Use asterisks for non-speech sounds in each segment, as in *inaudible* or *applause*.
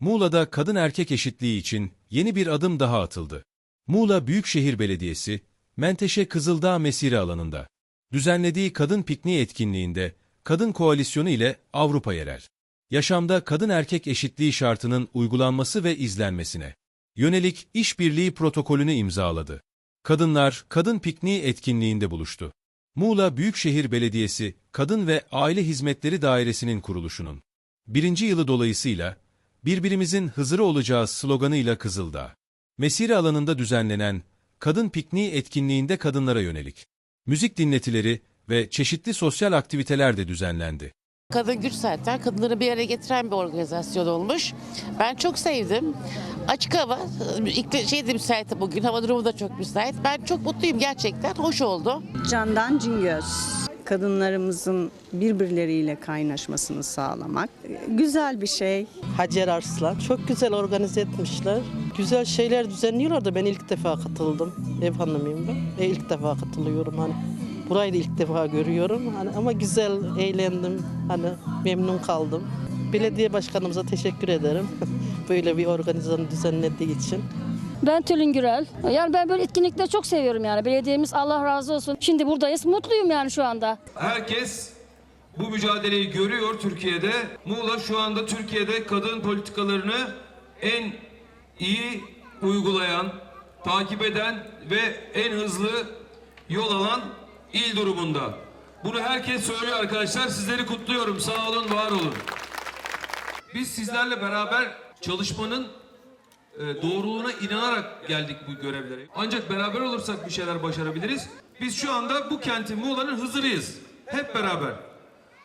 Muğla'da kadın erkek eşitliği için yeni bir adım daha atıldı. Muğla Büyükşehir Belediyesi, Menteşe Kızıldağ Mesire alanında düzenlediği kadın pikniği etkinliğinde Kadın Koalisyonu ile Avrupa Yerel, yaşamda kadın erkek eşitliği şartının uygulanması ve izlenmesine yönelik işbirliği protokolünü imzaladı. Kadınlar kadın pikniği etkinliğinde buluştu. Muğla Büyükşehir Belediyesi Kadın ve Aile Hizmetleri Dairesi'nin kuruluşunun birinci yılı dolayısıyla birbirimizin Hızırı olacağız sloganıyla Kızıldağ. Mesire alanında düzenlenen kadın pikniği etkinliğinde kadınlara yönelik müzik dinletileri ve çeşitli sosyal aktiviteler de düzenlendi. Kadın güç zaten kadınları bir araya getiren bir organizasyon olmuş. Ben çok sevdim. Açık hava, ilk şey de müsait bugün, hava durumu da çok müsait. Ben çok mutluyum gerçekten, hoş oldu. Candan Cingöz. Kadınlarımızın birbirleriyle kaynaşmasını sağlamak güzel bir şey. Hacer Arslan. Çok güzel organize etmişler. Güzel şeyler düzenliyorlar da ben ilk defa katıldım. Ev hanımıyım ben. E, ilk defa katılıyorum hani. Burayı da ilk defa görüyorum. Hani ama güzel eğlendim. Hani memnun kaldım. Belediye başkanımıza teşekkür ederim. *laughs* Böyle bir organizasyonu düzenlediği için. Ben Tülin Gürel. Yani ben böyle etkinlikleri çok seviyorum yani. Belediyemiz Allah razı olsun. Şimdi buradayız. Mutluyum yani şu anda. Herkes bu mücadeleyi görüyor Türkiye'de. Muğla şu anda Türkiye'de kadın politikalarını en iyi uygulayan, takip eden ve en hızlı yol alan il durumunda. Bunu herkes söylüyor arkadaşlar. Sizleri kutluyorum. Sağ olun, var olun. Biz sizlerle beraber çalışmanın doğruluğuna inanarak geldik bu görevlere. Ancak beraber olursak bir şeyler başarabiliriz. Biz şu anda bu kentin Muğla'nın Hızırıyız. Hep beraber.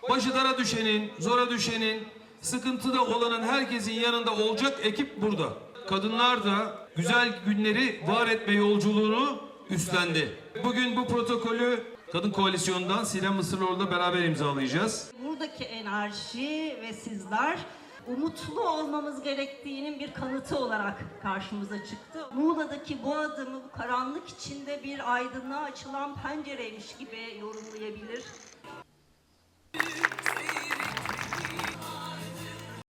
Başı dara düşenin, zora düşenin, sıkıntıda olanın herkesin yanında olacak ekip burada. Kadınlar da güzel günleri var etme yolculuğunu üstlendi. Bugün bu protokolü Kadın Koalisyonu'ndan Sinem Mısırlıoğlu'la beraber imzalayacağız. buradaki enerji ve sizler umutlu olmamız gerektiğinin bir kanıtı olarak karşımıza çıktı. Muğla'daki bu adımı bu karanlık içinde bir aydınlığa açılan pencereymiş gibi yorumlayabilir.